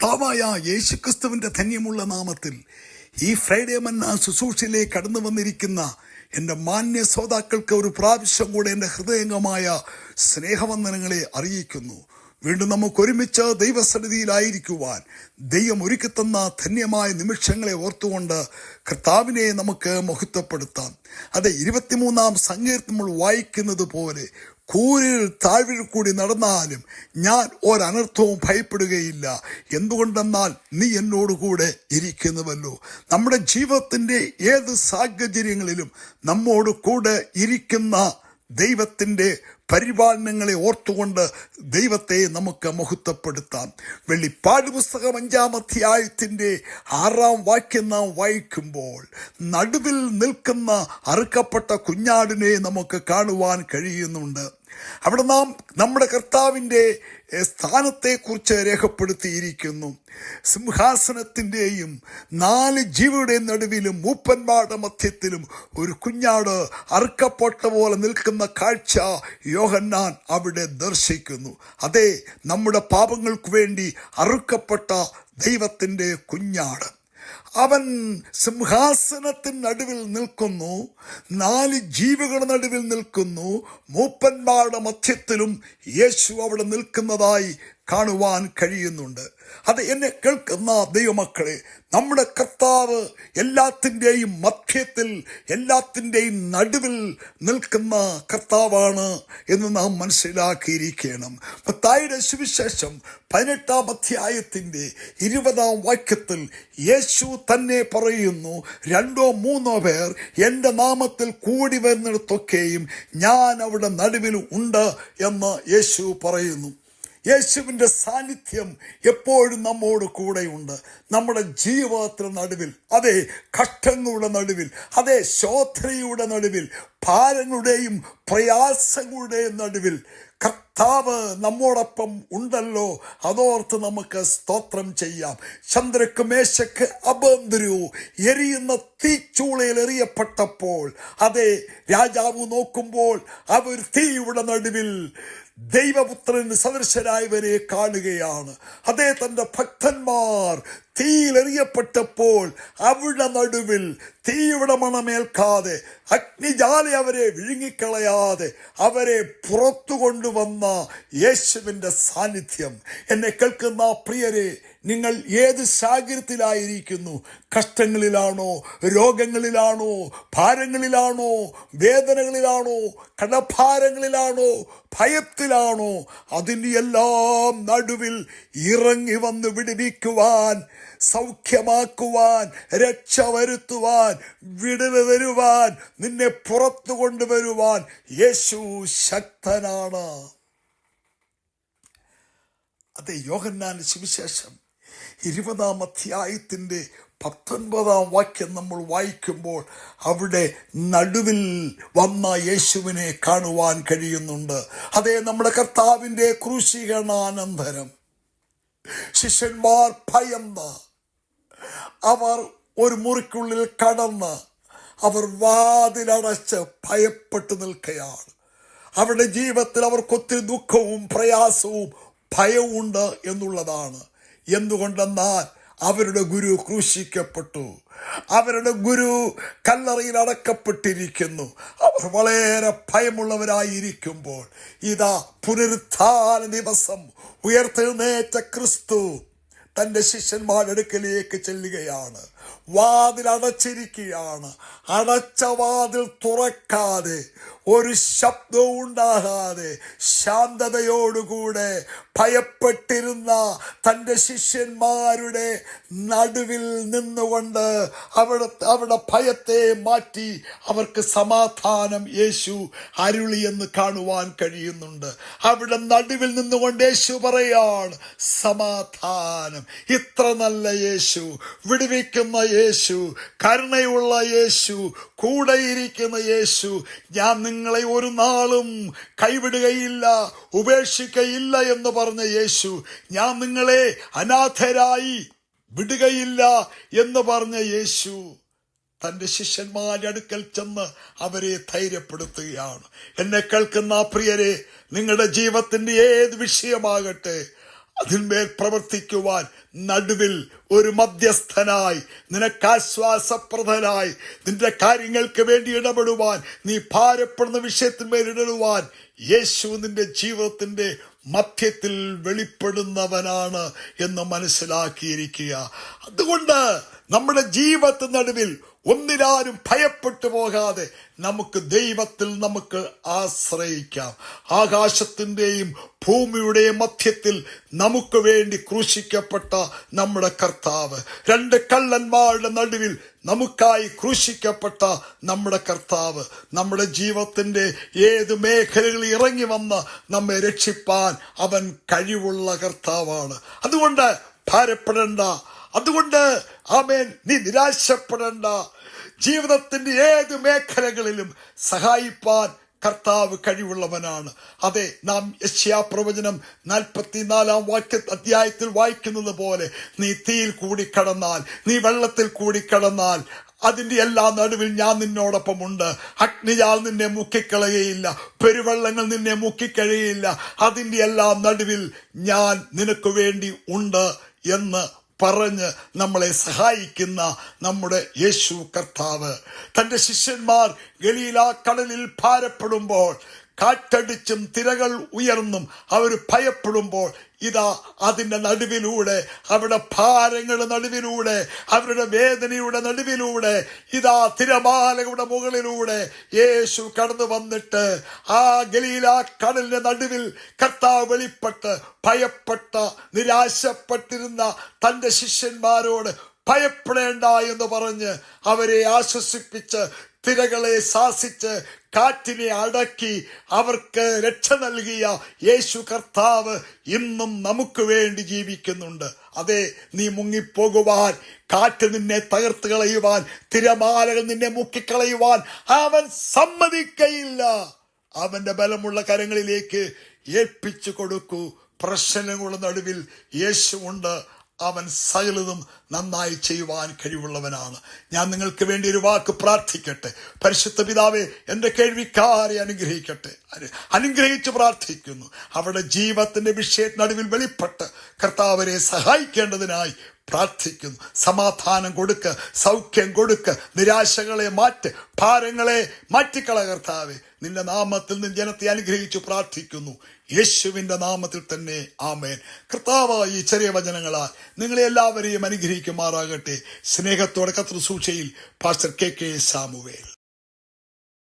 കർത്താവായ യേശുക്രിസ്തുവിന്റെ ധന്യമുള്ള നാമത്തിൽ ഈ ഫ്രൈഡേ മന്ന ശുശ്രൂഷയിലേക്ക് കടന്നു വന്നിരിക്കുന്ന എന്റെ മാന്യ ശ്രോതാക്കൾക്ക് ഒരു പ്രാവശ്യം കൂടെ എന്റെ ഹൃദയംഗമായ സ്നേഹവന്ദനങ്ങളെ അറിയിക്കുന്നു. വീണ്ടും നമുക്ക് ഒരുമിച്ച് ദൈവസന്നിധിയിലായിരിക്കുവാൻ ദൈവം ഒരുക്കിത്തന്ന ധന്യമായ നിമിഷങ്ങളെ ഓർത്തുകൊണ്ട് കർത്താവിനെ നമുക്ക് മഹത്വപ്പെടുത്താം. അതെ ഇരുപത്തിമൂന്നാം സങ്കീർത്തം നമ്മൾ വായിക്കുന്നത് പോലെ കൂരിൽ താഴ്വിൽ കൂടി നടന്നാലും ഞാൻ ഒരനർത്ഥവും ഭയപ്പെടുകയില്ല. എന്തുകൊണ്ടെന്നാൽ നീ എന്നോടുകൂടെ ഇരിക്കുന്നുവല്ലോ. നമ്മുടെ ജീവിതത്തിന്റെ ഏത് സാഹചര്യങ്ങളിലും നമ്മോട് കൂടെ ഇരിക്കുന്ന ദൈവത്തിന്റെ പരിപാലനങ്ങളെ ഓർത്തുകൊണ്ട് ദൈവത്തെ നമുക്ക് മഹത്വപ്പെടുത്താം. വെള്ളിപ്പാട് പുസ്തകം അഞ്ചാം അധ്യായത്തിന്റെ ആറാം വാക്യം നാം വായിക്കുമ്പോൾ നടുവിൽ നിൽക്കുന്ന അറുക്കപ്പെട്ട കുഞ്ഞാടിനെ നമുക്ക് കാണുവാൻ കഴിയുന്നുണ്ട്. അവിടെ നാം നമ്മുടെ കർത്താവിന്റെ സ്ഥാനത്തെക്കുറിച്ച് രേഖപ്പെടുത്തിയിരിക്കുന്നു. സിംഹാസനത്തിന്റെയും നാല് ജീവിയുടെ നടുവിലും മൂപ്പന്മാരുടെ മധ്യത്തിലും ഒരു കുഞ്ഞാട് അറുക്കപ്പെട്ട പോലെ നിൽക്കുന്ന കാഴ്ച യോഹന്നാൻ അവിടെ ദർശിക്കുന്നു. അതെ നമ്മുടെ പാപങ്ങൾക്ക് വേണ്ടി അറുക്കപ്പെട്ട ദൈവത്തിന്റെ കുഞ്ഞാട്. അവൻ സിംഹാസനത്തിന് നടുവിൽ നിൽക്കുന്നു നാല് ജീവികളുടെ നടുവിൽ നിൽക്കുന്നു മൂപ്പന്മാരുടെ മധ്യത്തിലും യേശു അവിടെ നിൽക്കുന്നതായി കാണുവാൻ കഴിയുന്നുണ്ട്. അത് എന്നെ കേൾക്കുന്ന ദൈവമക്കളെ നമ്മുടെ കർത്താവ് എല്ലാത്തിന്റെയും മധ്യത്തിൽ എല്ലാത്തിന്റെയും നടുവിൽ നിൽക്കുന്ന കർത്താവാണ് എന്ന് നാം മനസ്സിലാക്കിയിരിക്കണം. മത്തായുടെ സുവിശേഷം പതിനെട്ടാം അധ്യായത്തിന്റെ ഇരുപതാം വാക്യത്തിൽ യേശു തന്നെ പറയുന്നു രണ്ടോ മൂന്നോ പേർ എന്റെ നാമത്തിൽ കൂടി വരുന്നിടത്തൊക്കെയും ഞാൻ അവിടെ നടുവിൽ ഉണ്ട് എന്ന് യേശു പറയുന്നു. യേശുവിന്റെ സാന്നിധ്യം എപ്പോഴും നമ്മോട് കൂടെയുണ്ട്. നമ്മുടെ ജീവിതത്തിന് നടുവിൽ അതെ കഷ്ടങ്ങളുടെ നടുവിൽ അതെ ശോധനയുടെ നടുവിൽ ഭാരങ്ങളുടെയും പ്രയാസങ്ങളുടെയും നടുവിൽ കർത്താവ് നമ്മോടൊപ്പം ഉണ്ടല്ലോ. അതോർത്ത് നമുക്ക് സ്തോത്രം ചെയ്യാം. ചന്ദ്രക്ക് മേശക്ക് അബന്ധരു എരിയുന്ന തീച്ചൂളയിൽ എറിയപ്പെട്ടപ്പോൾ അതെ രാജാവ് നോക്കുമ്പോൾ അവർ തീയുടെ നടുവിൽ ദൈവപുത്രന് സദൃശരായവരെ കാണുകയാണ്. അതേ തന്റെ ഭക്തന്മാർ തീയിലെറിയപ്പെട്ടപ്പോൾ അവിടെ നടുവിൽ തീയുടെ മണമേൽക്കാതെ അഗ്നിജാല അവരെ വിഴുങ്ങിക്കളയാതെ അവരെ പുറത്തു കൊണ്ടുവന്ന യേശുവിന്റെ സാന്നിധ്യം. എന്നെ കേൾക്കുന്ന പ്രിയരെ നിങ്ങൾ ഏത് സാഹചര്യത്തിലായിരിക്കുന്നു കഷ്ടങ്ങളിലാണോ? രോഗങ്ങളിലാണോ? ഭാരങ്ങളിലാണോ? വേദനകളിലാണോ? കടഭാരങ്ങളിലാണോ? ഭയത്തിലാണോ? അതിന്റെ എല്ലാം നടുവിൽ ഇറങ്ങി വന്ന് വിടുവിക്കുവാൻ സൗഖ്യമാക്കുവാൻ രക്ഷ വരുത്തുവാൻ വിടവ് വരുവാൻ നിന്നെ പുറത്തു കൊണ്ടുവരുവാൻ യേശു ശക്തനാണ്. അതെ യോഹന്നാൻ സുവിശേഷം ഇരുപതാം അധ്യായത്തിന്റെ പത്തൊൻപതാം വാക്യം നമ്മൾ വായിക്കുമ്പോൾ അവിടെ നടുവിൽ വന്ന യേശുവിനെ കാണുവാൻ കഴിയുന്നുണ്ട്. അതേ നമ്മുടെ കർത്താവിന്റെ ക്രൂശീകരണാനന്തരം. ശിഷ്യന്മാർ ഭയന്ന്. അവർ ഒരു മുറിക്കുള്ളിൽ കടന്ന് അവർ വാതിലടച്ച് ഭയപ്പെട്ടു നിൽക്കുകയാണ് അവരുടെ ജീവിതത്തിൽ അവർക്ക് ഒത്തിരി ദുഃഖവും പ്രയാസവും ഭയവും ഉണ്ട് എന്നുള്ളതാണ്. എന്തുകൊണ്ടെന്നാൽ അവരുടെ ഗുരു ക്രൂശിക്കപ്പെട്ടു. അവരുടെ ഗുരു കല്ലറയിൽ അടക്കപ്പെട്ടിരിക്കുന്നു. അവർ വളരെ ഭയമുള്ളവരായിരിക്കുമ്പോൾ ഇതാ പുനരുത്ഥാന ദിവസം. ഉയർത്തെഴുന്നേറ്റ ക്രിസ്തു തന്റെ ശിഷ്യന്മാരുടെ അടുക്കലേക്ക് ചെല്ലുകയാണ്. വാതിൽ അടച്ചിരിക്കുകയാണ്. അടച്ച വാതിൽ തുറക്കാതെ ഒരു ശബ്ദവും ഉണ്ടാകാതെ ശാന്തതയോടുകൂടെ ഭയപ്പെട്ടിരുന്ന തന്റെ ശിഷ്യന്മാരുടെ നടുവിൽ നിന്നുകൊണ്ട് അവിടെ അവിടെ ഭയത്തെ മാറ്റി അവർക്ക് സമാധാനം യേശു അരുളി എന്ന് കാണുവാൻ കഴിയുന്നുണ്ട്. അവിടെ നടുവിൽ നിന്നുകൊണ്ട് യേശു പറയാണ് സമാധാനം. ഇത്ര നല്ല യേശു വിടുവിക്കുന്ന യേശു കരുണയുള്ള യേശു കൂടെയിരിക്കുന്ന യേശു ഞാൻ നിങ്ങളെ ഒരു നാളും കൈവിടുകയില്ല ഉപേക്ഷിക്കയില്ല എന്ന് പറഞ്ഞ യേശു ഞാൻ നിങ്ങളെ അനാഥരായി വിടുകയില്ല എന്ന് പറഞ്ഞ യേശു തന്റെ ശിഷ്യന്മാരുടെ അടുക്കൽ ചെന്ന് അവരെ ധൈര്യപ്പെടുത്തുകയാണ്. എന്നെ കേൾക്കുന്ന പ്രിയരെ നിങ്ങളുടെ ജീവിതത്തിന്റെ ഏത് വിഷയമാകട്ടെ അതിന്മേൽ പ്രവർത്തിക്കുവാൻ നടുവിൽ ഒരു മധ്യസ്ഥനായി നിനക്കാശ്വാസപ്രദനായി നിന്റെ കാര്യങ്ങൾക്ക് വേണ്ടി ഇടപെടുവാൻ നീ ഭാരപ്പെടുന്ന വിഷയത്തിന്മേൽ ഇടപെടുവാൻ യേശു നിന്റെ ജീവിതത്തിന്റെ മധ്യത്തിൽ വെളിപ്പെടുന്നവനാണ് എന്ന് മനസ്സിലാക്കിയിരിക്കുക. അതുകൊണ്ട് നമ്മുടെ ജീവിതത്തിന് നടുവിൽ ഒന്നിനാരും ഭയപ്പെട്ടു പോകാതെ നമുക്ക് ദൈവത്തിൽ നമുക്ക് ആശ്രയിക്കാം. ആകാശത്തിന്റെയും ഭൂമിയുടെയും മധ്യത്തിൽ നമുക്ക് വേണ്ടി ക്രൂശിക്കപ്പെട്ട നമ്മുടെ കർത്താവ്. രണ്ട് കള്ളന്മാരുടെ നടുവിൽ നമുക്കായി ക്രൂശിക്കപ്പെട്ട നമ്മുടെ കർത്താവ്. നമ്മുടെ ജീവിതത്തിന്റെ ഏത് മേഖലകളിൽ ഇറങ്ങി വന്ന് നമ്മെ രക്ഷിപ്പാൻ അവൻ കഴിവുള്ള കർത്താവാണ്. അതുകൊണ്ട് ഭാരപ്പെടേണ്ട. അതുകൊണ്ട് ആമേൻ നീ നിരാശപ്പെടേണ്ട. ജീവിതത്തിന്റെ ഏത് മേഖലകളിലും സഹായിപ്പാൻ കർത്താവ് കഴിവുള്ളവനാണ്. അതെ നാം യശ്യാ പ്രവചനം നാൽപ്പത്തിനാലാം വാക്യ അധ്യായത്തിൽ വായിക്കുന്നത് പോലെ നീ തീയിൽ കൂടി കടന്നാൽ നീ വെള്ളത്തിൽ കൂടി കടന്നാൽ അതിന്റെ എല്ലാ നടുവിൽ ഞാൻ നിന്നോടൊപ്പം ഉണ്ട് അഗ്നിയാൽ നിന്നെ മുക്കിക്കളയുകയില്ല പെരുവെള്ളങ്ങൾ നിന്നെ മുക്കിക്കഴിയില്ല അതിന്റെ എല്ലാ നടുവിൽ ഞാൻ നിനക്ക് വേണ്ടി ഉണ്ട് എന്ന് പറഞ്ഞ് നമ്മളെ സഹായിക്കുന്ന നമ്മുടെ യേശു കർത്താവ്. തന്റെ ശിഷ്യന്മാർ ഗലീല കടലിൽ ഭാരപ്പെടുമ്പോൾ കാറ്റടിച്ചും തിരകൾ ഉയർന്നും അവർ ഭയപ്പെടുമ്പോൾ ഇതാ അതിന്റെ നടുവിലൂടെ അവരുടെ ഭാരങ്ങളുടെ നടുവിലൂടെ അവരുടെ വേദനയുടെ നടുവിലൂടെ ഇതാ തിരമാലകളുടെ മുകളിലൂടെ യേശു കടന്നു വന്നിട്ട് ആ ഗലീല കടലിന്റെ നടുവിൽ കർത്താവ് വെളിപ്പെട്ട് ഭയപ്പെട്ട നിരാശപ്പെട്ടിരുന്ന തന്റെ ശിഷ്യന്മാരോട് ഭയപ്പെടേണ്ട എന്ന് പറഞ്ഞ് അവരെ ആശ്വസിപ്പിച്ച് തിരകളെ ശാസിച്ച് കാറ്റിനെ അടക്കി അവർക്ക് രക്ഷ നൽകിയ യേശു കർത്താവ് ഇന്നും നമുക്ക് വേണ്ടി ജീവിക്കുന്നുണ്ട്. അതെ നീ മുങ്ങിപ്പോകുവാൻ കാറ്റ് നിന്നെ തകർത്ത് കളയുവാൻ തിരമാലകൾ നിന്നെ മുക്കിക്കളയുവാൻ അവൻ സമ്മതിക്കയില്ല. അവന്റെ ബലമുള്ള കരങ്ങളിലേക്ക് ഏൽപ്പിച്ചു കൊടുക്കൂ. പ്രശ്നങ്ങളുടെ നടുവിൽ യേശുവുണ്ട് അവൻ സകലതും നന്നായി ചെയ്യുവാൻ കഴിവുള്ളവനാണ്. ഞാൻ നിങ്ങൾക്ക് വേണ്ടി ഒരു വാക്ക് പ്രാർത്ഥിക്കട്ടെ. പരിശുദ്ധ പിതാവെ എന്റെ കേൾവിക്കാരെ അനുഗ്രഹിക്കട്ടെ. അനു- അനുഗ്രഹിച്ച് പ്രാർത്ഥിക്കുന്നു. അവരുടെ ജീവത്തിന്റെ വിഷയത്തിനടുവിൽ നടുവിൽ വെളിപ്പെട്ട് കർത്താവരെ സഹായിക്കേണ്ടതിനായി പ്രാർത്ഥിക്കുന്നു സമാധാനം കൊടുക്ക് സൗഖ്യം കൊടുക്ക് നിരാശകളെ മാറ്റ് ഭാരങ്ങളെ മാറ്റിക്കള കർത്താവെ. നിന്റെ നാമത്തിൽ നിന്ന് ജനത്തെ അനുഗ്രഹിച്ചു പ്രാർത്ഥിക്കുന്നു. യേശുവിന്റെ നാമത്തിൽ തന്നെ ആമേൻ. കർത്താവായി ഈ ചെറിയ വചനങ്ങളാൽ നിങ്ങളെ എല്ലാവരെയും അനുഗ്രഹിക്കുമാറാകട്ടെ. സ്നേഹത്തോടെ കത്ര സൂക്ഷയിൽ പാസ്റ്റർ കെ കെ സാമുവേൽ.